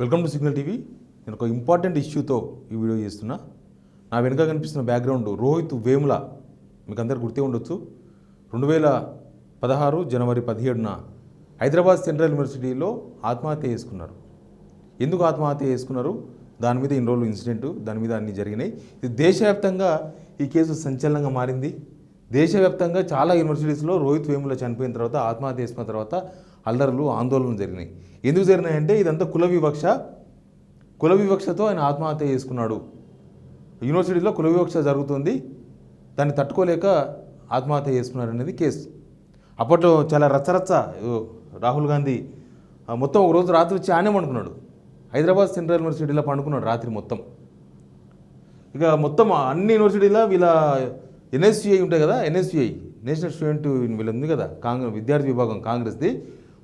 Welcome to signal TV. నేను ఒక important ఇష్యూతో ఈ వీడియో చేస్తున్నా. నా వెనుక కనిపిస్తున్న బ్యాక్గ్రౌండ్ రోహిత్ వేముల మీకు అందరు గుర్తే ఉండొచ్చు. రెండు వేల పదహారు జనవరి పదిహేడున హైదరాబాద్ సెంట్రల్ యూనివర్సిటీలో ఆత్మహత్య చేసుకున్నారు. ఎందుకు ఆత్మహత్య చేసుకున్నారు? దాని మీద ఇన్ని రోజులు ఇన్సిడెంట్ దాని మీద అన్ని జరిగినాయి. ఇది దేశవ్యాప్తంగా ఈ కేసు సంచలనంగా మారింది. దేశవ్యాప్తంగా చాలా యూనివర్సిటీస్లో రోహిత్ వేముల చనిపోయిన తర్వాత ఆత్మహత్య చేసుకున్న తర్వాత అల్లర్లు ఆందోళనలు జరిగినాయి. ఎందుకు జరిగినాయంటే ఇదంతా కుల వివక్ష కుల వివక్షతో ఆయన ఆత్మహత్య చేసుకున్నాడు. యూనివర్సిటీలో కుల వివక్ష జరుగుతుంది. దాన్ని తట్టుకోలేక ఆత్మహత్య చేసుకున్నారు అనేది కేసు. అప్పట్లో చాలా రచ్చరచ్చ రాహుల్ గాంధీ మొత్తం ఒక రోజు రాత్రి వచ్చి ఆనే పండుకున్నాడు. హైదరాబాద్ సెంట్రల్ యూనివర్సిటీలో పండుకున్నాడు రాత్రి మొత్తం. ఇక మొత్తం అన్ని యూనివర్సిటీలో వీళ్ళ ఎన్ఎస్సిఐ ఉంటాయి కదా ఎన్ఎస్సిఐ నేషనల్ స్టూడెంట్ వీళ్ళు ఉంది కదా కాంగ్రెస్ విద్యార్థి విభాగం కాంగ్రెస్ది.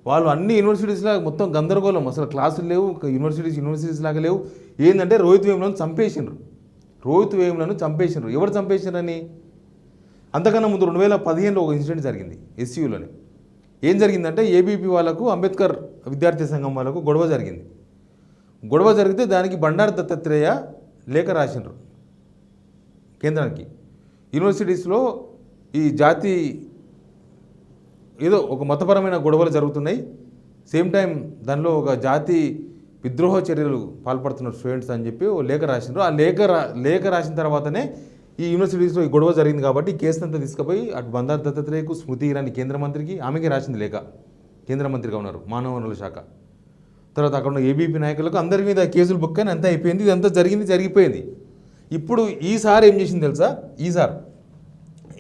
వాళ్ళు అన్ని యూనివర్సిటీస్లో మొత్తం గందరగోళం. అసలు క్లాసులు లేవు యూనివర్సిటీస్ యూనివర్సిటీస్ లాగా లేవు. ఏంటంటే రోహిత్ వేములను చంపేసిండ్రు. రోహిత్ వేములను చంపేసిండ్రు. ఎవరు చంపేసిండ్రని? అంతకన్నా ముందు రెండు వేల పదిహేనులో ఒక ఇన్సిడెంట్ జరిగింది ఎస్సీయూలోనే. ఏం జరిగిందంటే ఏబీపీ వాళ్ళకు అంబేద్కర్ విద్యార్థి సంఘం వాళ్ళకు గొడవ జరిగింది. గొడవ జరిగితే దానికి బండారు దత్తాత్రేయ లేఖ రాసిండ్రు కేంద్రానికి. యూనివర్సిటీస్లో ఈ జాతి ఏదో ఒక మతపరమైన గొడవలు జరుగుతున్నాయి. సేమ్ టైం దానిలో ఒక జాతి విద్రోహ చర్యలు పాల్పడుతున్నారు స్టూడెంట్స్ అని చెప్పి ఓ లేఖ రాసిండ్రు. ఆ లేఖ రా లేఖ రాసిన తర్వాతనే ఈ యూనివర్సిటీస్లో ఈ గొడవ జరిగింది కాబట్టి ఈ కేసు అంతా తీసుకుపోయి అటు బందారు దత్తాత్రేయకు స్మృతి ఇరాని కేంద్ర మంత్రికి ఆమెకి రాసింది లేఖ. కేంద్ర మంత్రిగా ఉన్నారు మానవ వనరుల శాఖ. తర్వాత అక్కడ ఉన్న ఏబీపీ నాయకులకు అందరి మీద కేసులు బుక్ అని అంతా అయిపోయింది ఇదంతా జరిగింది జరిగిపోయింది. ఇప్పుడు ఈసారి ఏం చేసింది తెలుసా? ఈసారి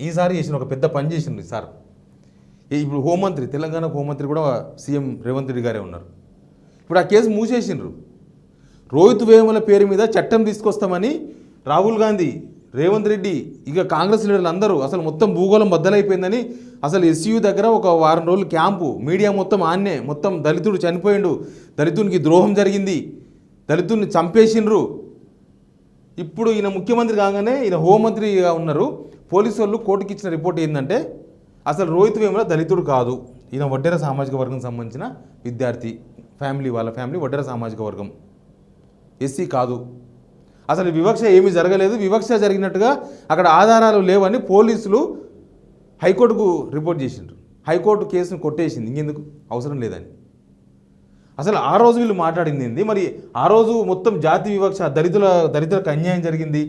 ఈసారి చేసిన ఒక పెద్ద పని చేసింది సార్. ఇప్పుడు హోంమంత్రి తెలంగాణ హోంమంత్రి కూడా సీఎం రేవంత్ రెడ్డి గారే ఉన్నారు. ఇప్పుడు ఆ కేసు మూసేసిండ్రు. రోహిత్ వేముల పేరు మీద చట్టం తీసుకొస్తామని రాహుల్ గాంధీ రేవంత్ రెడ్డి ఇక కాంగ్రెస్ లీడర్లు అందరూ అసలు మొత్తం భూగోళం బద్దలైపోయిందని అసలు ఎస్యూ దగ్గర ఒక వారం రోజులు క్యాంపు మీడియా మొత్తం ఆన్నే మొత్తం దళితుడు చనిపోయిండు. దళితునికి ద్రోహం జరిగింది. దళితుడిని చంపేసిండ్రు. ఇప్పుడు ఈయన ముఖ్యమంత్రి కాగానే ఈయన హోంమంత్రిగా ఉన్నారు. పోలీసు వాళ్ళు కోర్టుకి ఇచ్చిన రిపోర్ట్ ఏంటంటే అసలు రోహిత్ వేముల దళితుడు కాదు. ఈయన వడ్డెర సామాజిక వర్గం సంబంధించిన విద్యార్థి ఫ్యామిలీ వాళ్ళ ఫ్యామిలీ వడ్డెర సామాజిక వర్గం. ఎస్సీ కాదు. అసలు వివక్ష ఏమీ జరగలేదు. వివక్ష జరిగినట్టుగా అక్కడ ఆధారాలు లేవని పోలీసులు హైకోర్టుకు రిపోర్ట్ చేసిండ్రు. హైకోర్టు కేసును కొట్టేసింది. ఇంకెందుకు? అవసరం లేదని. అసలు ఆ రోజు వీళ్ళు మాట్లాడింది ఏంది? మరి ఆ రోజు మొత్తం జాతి వివక్ష దళితుల దళితులకు అన్యాయం జరిగింది.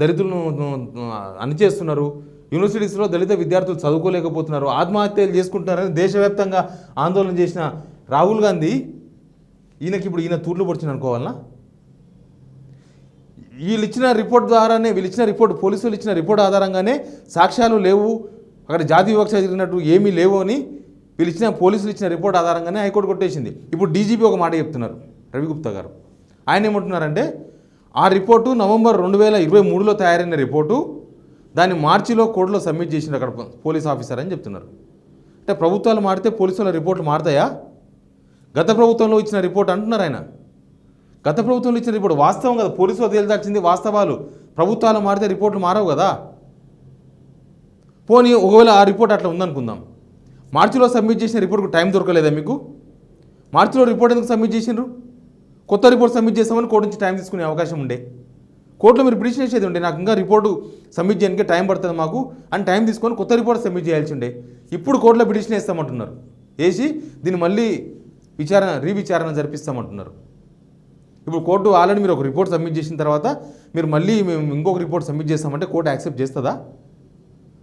దళితులను అణిచేస్తున్నారు. యూనివర్సిటీస్లో దళిత విద్యార్థులు చదువుకోలేకపోతున్నారు. ఆత్మహత్యలు చేసుకుంటున్నారని దేశవ్యాప్తంగా ఆందోళన చేసిన రాహుల్ గాంధీ ఈయనకి ఇప్పుడు ఈయన తూర్లు పొడిచిన అనుకోవాలనా? వీళ్ళు ఇచ్చిన రిపోర్ట్ ద్వారానే వీళ్ళు ఇచ్చిన రిపోర్ట్ పోలీసులు ఇచ్చిన రిపోర్ట్ ఆధారంగానే సాక్ష్యాలు లేవు. అక్కడ జాతి వివక్ష జరిగినట్టు ఏమీ లేవు అని వీళ్ళు ఇచ్చిన పోలీసులు ఇచ్చిన రిపోర్ట్ ఆధారంగానే హైకోర్టు కొట్టేసింది. ఇప్పుడు డీజీపీ ఒక మాట చెప్తున్నారు రవిగుప్తా గారు. ఆయన ఏమంటున్నారంటే ఆ రిపోర్టు నవంబర్ రెండు వేల ఇరవై మూడులో తయారైన రిపోర్టు దాన్ని మార్చిలో కోర్టులో సబ్మిట్ చేసిండు అక్కడ పోలీస్ ఆఫీసర్ అని చెప్తున్నారు. అంటే ప్రభుత్వాలు మారితే పోలీసుల రిపోర్ట్లు మారుతాయా? గత ప్రభుత్వంలో ఇచ్చిన రిపోర్ట్ అంటున్నారు ఆయన. గత ప్రభుత్వంలో ఇచ్చిన రిపోర్ట్ వాస్తవం కదా. పోలీసులు తేల్చాల్సింది వాస్తవాలు. ప్రభుత్వాలు మారితే రిపోర్ట్లు మారవు కదా. పోనీ ఒకవేళ ఆ రిపోర్ట్ అట్లా ఉందనుకుందాం. మార్చిలో సబ్మిట్ చేసిన రిపోర్ట్కు టైం దొరకలేదా మీకు? మార్చిలో రిపోర్ట్ ఎందుకు సబ్మిట్ చేసిండ్రు? కొత్త రిపోర్ట్ సబ్మిట్ చేస్తామని కోర్టు నుంచి టైం తీసుకునే అవకాశం ఉండే. కోర్టులో మీరు పిటిషన్ వేసేది ఉండే. నాకు ఇంకా రిపోర్టు సబ్మిట్ చేయడానికి టైం పడుతుంది మాకు అని టైం తీసుకొని కొత్త రిపోర్ట్ సబ్మిట్ చేయాల్సి ఉండే. ఇప్పుడు కోర్టులో పిటిషన్ వేస్తామంటున్నారు. వేసి దీన్ని మళ్ళీ విచారణ రీవిచారణ జరిపిస్తామంటున్నారు. ఇప్పుడు కోర్టు ఆల్రెడీ మీరు ఒక రిపోర్ట్ సబ్మిట్ చేసిన తర్వాత మీరు మళ్ళీ మేము ఇంకొక రిపోర్ట్ సబ్మిట్ చేస్తామంటే కోర్టు యాక్సెప్ట్ చేస్తుందా?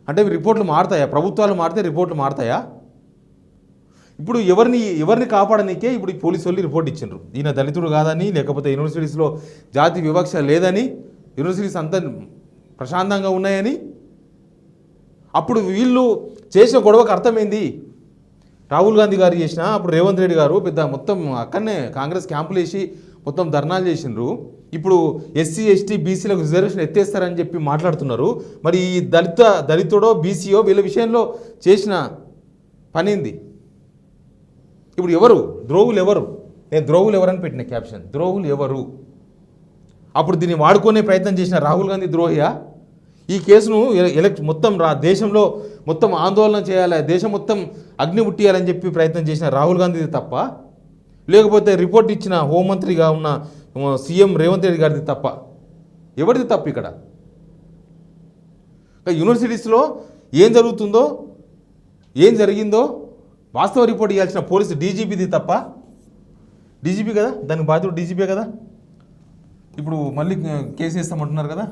అంటే రిపోర్ట్లు మారుతాయా? ప్రభుత్వాలు మారితే రిపోర్ట్లు మారుతాయా? ఇప్పుడు ఎవరిని ఎవరిని కాపాడనీకే ఇప్పుడు ఈ పోలీసు వాళ్ళు రిపోర్ట్ ఇచ్చిండ్రు. ఈయన దళితుడు కాదని లేకపోతే యూనివర్సిటీస్లో జాతి వివక్ష లేదని యూనివర్సిటీస్ అంతా ప్రశాంతంగా ఉన్నాయని అప్పుడు వీళ్ళు చేసిన గొడవకు అర్థమైంది. రాహుల్ గాంధీ గారు చేసిన అప్పుడు రేవంత్ రెడ్డి గారు పెద్ద మొత్తం అక్కడనే కాంగ్రెస్ క్యాంపులు వేసి మొత్తం ధర్నాలు చేసిండ్రు. ఇప్పుడు ఎస్సీ ఎస్టీ బీసీలకు రిజర్వేషన్ ఎత్తేస్తారని చెప్పి మాట్లాడుతున్నారు. మరి ఈ దళిత దళితుడో బీసీయో వీళ్ళ విషయంలో చేసిన పనింది ఇప్పుడు ఎవరు? ద్రోవులు ఎవరు? నేను ద్రోవులు ఎవరని పెట్టిన క్యాప్షన్ ద్రోవులు ఎవరు? అప్పుడు దీన్ని వాడుకునే ప్రయత్నం చేసిన రాహుల్ గాంధీ ద్రోహియా? ఈ కేసును ఎల- మొత్తం రా దేశంలో మొత్తం ఆందోళన చేయాలి? దేశం మొత్తం అగ్ని ముట్టియాలని చెప్పి ప్రయత్నం చేసిన రాహుల్ గాంధీ తప్ప? లేకపోతే రిపోర్ట్ ఇచ్చిన హోంమంత్రిగా ఉన్న సీఎం రేవంత్ రెడ్డి గారిది తప్ప? ఎవరిది తప్పు ఇక్కడ? యూనివర్సిటీస్లో ఏం జరుగుతుందో ఏం జరిగిందో వాస్తవ రిపోర్ట్ ఇవ్వాల్సిన పోలీసు డీజీపీది తప్ప డీజీపీ కదా? దానికి బాధ్యుడు డీజీపీ కదా? ఇప్పుడు మళ్ళీ కేసు వేస్తామంటున్నారు కదా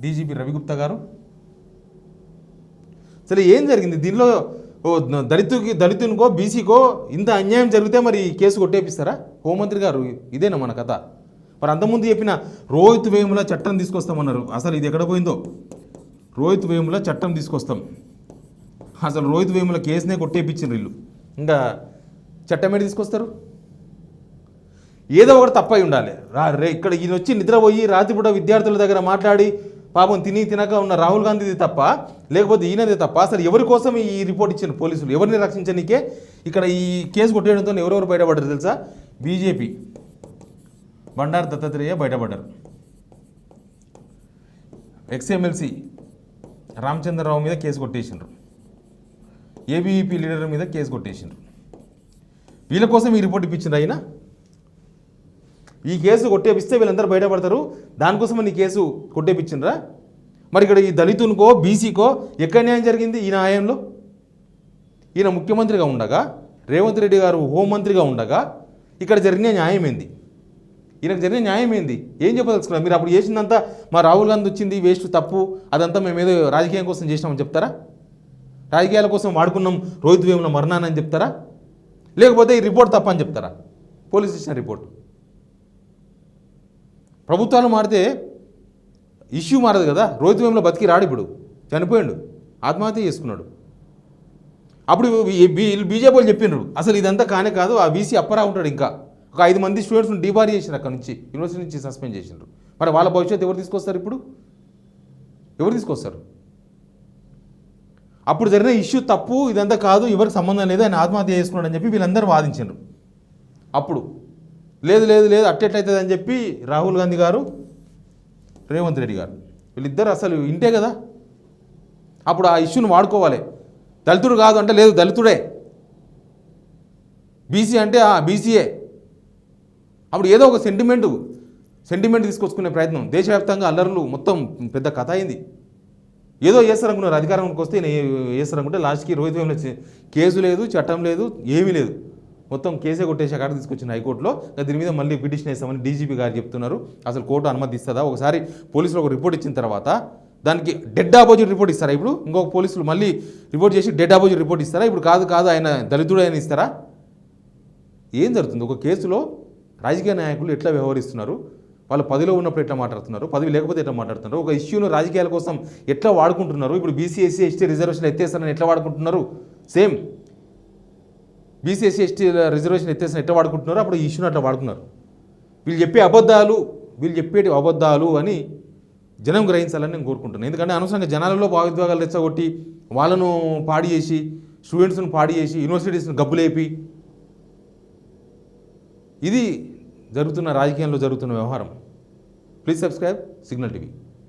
డీజీపీ రవిగుప్తా గారు. సరే ఏం జరిగింది? దీనిలో ఓ దళితుకి దళితునికో బీసీకో ఇంత అన్యాయం జరిగితే మరి కేసు కొట్టేపిస్తారా? హోంమంత్రి గారు ఇదేనా మన కథ? మరి అంతకుముందు చెప్పిన రోహిత్ వేముల చట్టం తీసుకొస్తామన్నారు. అసలు ఇది ఎక్కడ పోయిందో? రోహిత్ వేముల చట్టం తీసుకొస్తాం. అసలు రోహిత్ వేముల కేసునే కొట్టేపించారు వీళ్ళు. ఇంకా చట్టం ఏడు తీసుకొస్తారు? ఏదో ఒకటి తప్పై ఉండాలి. రా రే ఇక్కడ ఈయన వచ్చి నిద్రపోయి రాత్రిపూట విద్యార్థుల దగ్గర మాట్లాడి పాపం తిని తినక ఉన్న రాహుల్ గాంధీది తప్ప లేకపోతే ఈయనది తప్ప అసలు ఎవరి కోసం ఈ రిపోర్ట్ ఇచ్చిన పోలీసులు? ఎవరిని రక్షించనికే ఇక్కడ ఈ కేసు కొట్టేయడంతో ఎవరెవరు బయటపడ్డారు తెలుసా? బీజేపీ. బండారు దత్తాత్రేయ బయటపడ్డారు. ఎక్స్ఎమ్మెల్సీ రామచంద్రరావు మీద కేసు కొట్టేసిండ్రు. ఏబీవీపీ లీడర్ మీద కేసు కొట్టేసిండ్రు. వీళ్ళ కోసం ఈ రిపోర్ట్ ఇప్పించింది అయినా ఈ కేసు కొట్టేపిస్తే వీళ్ళందరూ బయటపడతారు. దానికోసం నీ కేసు కొట్టేపించిండ్రా మరి ఇక్కడ ఈ దళితునికో బీసీకో ఎక్కడ న్యాయం జరిగింది ఈయన ఆయంలో ఈయన ముఖ్యమంత్రిగా ఉండగా రేవంత్ రెడ్డి గారు హోంమంత్రిగా ఉండగా ఇక్కడ జరిగిన న్యాయం ఏంది? ఈయనకు జరిగిన న్యాయం ఏంది? ఏం చెప్పదలుచుకున్నారు? మీరు అప్పుడు చేసిందంతా మా రాహుల్ గాంధీ వచ్చింది వేస్ట్ తప్పు అదంతా మేము ఏదో రాజకీయం కోసం చేసినామని చెప్తారా? రాజకీయాల కోసం వాడుకున్నాం రోహిత్ వేముల మరణాన్ని చెప్తారా? లేకపోతే ఈ రిపోర్ట్ తప్ప అని చెప్తారా? Police station report. ప్రభుత్వాలు మారితే ఇష్యూ మారదు కదా. రోహిత్ వేముల బతికి రాడు ఇప్పుడు. చనిపోయాడు. ఆత్మహత్య చేసుకున్నాడు. అప్పుడు ఈ- బీ- వీళ్ళు బీజేపీ వాళ్ళు చెప్పిండ్రు అసలు ఇదంతా కానే కాదు. ఆ వీసీ అప్పరా ఉంటాడు ఇంకా. ఒక ఐదు మంది స్టూడెంట్స్ని డిబార్ చేసినారు అక్కడ నుంచి. యూనివర్సిటీ నుంచి సస్పెండ్ చేసిండ్రు మరి వాళ్ళ భవిష్యత్తు ఎవరు తీసుకొస్తారు ఇప్పుడు? ఎవరు తీసుకొస్తారు? అప్పుడు జరిగిన ఇష్యూ తప్పు ఇదంతా కాదు ఎవరికి సంబంధం లేదు ఆయన ఆత్మహత్య చేసుకున్నాడు అని చెప్పి వీళ్ళందరూ వాదించారు అప్పుడు లేదు లేదు లేదు అట్టెట్లయితుంది అని చెప్పి రాహుల్ గాంధీ గారు రేవంత్ రెడ్డి గారు వీళ్ళిద్దరు అసలు ఇంటే కదా? అప్పుడు ఆ ఇష్యూని వాడుకోవాలి. దళితుడు కాదు అంటే లేదు దళితుడే. బీసీ అంటే ఆ బీసీఏ అప్పుడు ఏదో ఒక సెంటిమెంటు సెంటిమెంట్ తీసుకొచ్చుకునే ప్రయత్నం. దేశవ్యాప్తంగా అల్లర్లు మొత్తం పెద్ద కథ అయింది. ఏదో చేస్తారనుకున్నారు అధికారంకి వస్తే నేను చేస్తారనుకుంటే లాస్ట్కి రోహిత్ వేముల కేసు లేదు చట్టం లేదు ఏమీ లేదు. మొత్తం కేసే కొట్టేసి అక్కడ తీసుకొచ్చిన హైకోర్టులో. దీని మీద మళ్ళీ పిటిషన్ వేస్తామని డీజీపీ గారు చెప్తున్నారు. అసలు కోర్టు అనుమతి ఇస్తుందా ఒకసారి పోలీసులు ఒక రిపోర్ట్ ఇచ్చిన తర్వాత దానికి డెడ్ ఆపోజిట్ రిపోర్ట్ ఇస్తారా ఇప్పుడు? ఇంకొక పోలీసులు మళ్ళీ రిపోర్ట్ చేసి డెడ్ ఆపోజిట్ రిపోర్ట్ ఇస్తారా? ఇప్పుడు కాదు కాదు ఆయన దళితుడు ఆయన ఇస్తారా? ఏం జరుగుతుంది? ఒక కేసులో రాజకీయ నాయకులు ఎట్లా వ్యవహరిస్తున్నారు? వాళ్ళు పదిలో ఉన్నప్పుడు ఎట్లా మాట్లాడుతున్నారు? పదవి లేకపోతే ఎట్లా మాట్లాడుతున్నారు? ఒక ఇష్యూను రాజకీయాల కోసం ఎట్లా వాడుకుంటున్నారు? ఇప్పుడు బీసీ ఎస్సీ ఎస్టీ రిజర్వేషన్ ఎత్తేస్తారని ఎట్లా వాడుకుంటున్నారు? Same BC SC ST reservation ఎత్తేసిన ఎట్లా వాడుకుంటున్నారు? అప్పుడు ఈ ఇష్యూను అట్లా వాడుకున్నారు. వీళ్ళు చెప్పే అబద్ధాలు వీళ్ళు చెప్పేటి అబద్ధాలు అని జనం గ్రహించాలని నేను కోరుకుంటున్నాను. ఎందుకంటే అనవసరంగా జనాలలో భావోద్వేగాలు రెచ్చగొట్టి వాళ్ళను పాడి చేసి స్టూడెంట్స్ను పాడి చేసి యూనివర్సిటీస్ని గబ్బులేపి ఇది జరుగుతున్న రాజకీయంలో జరుగుతున్న వ్యవహారం. Please subscribe signal TV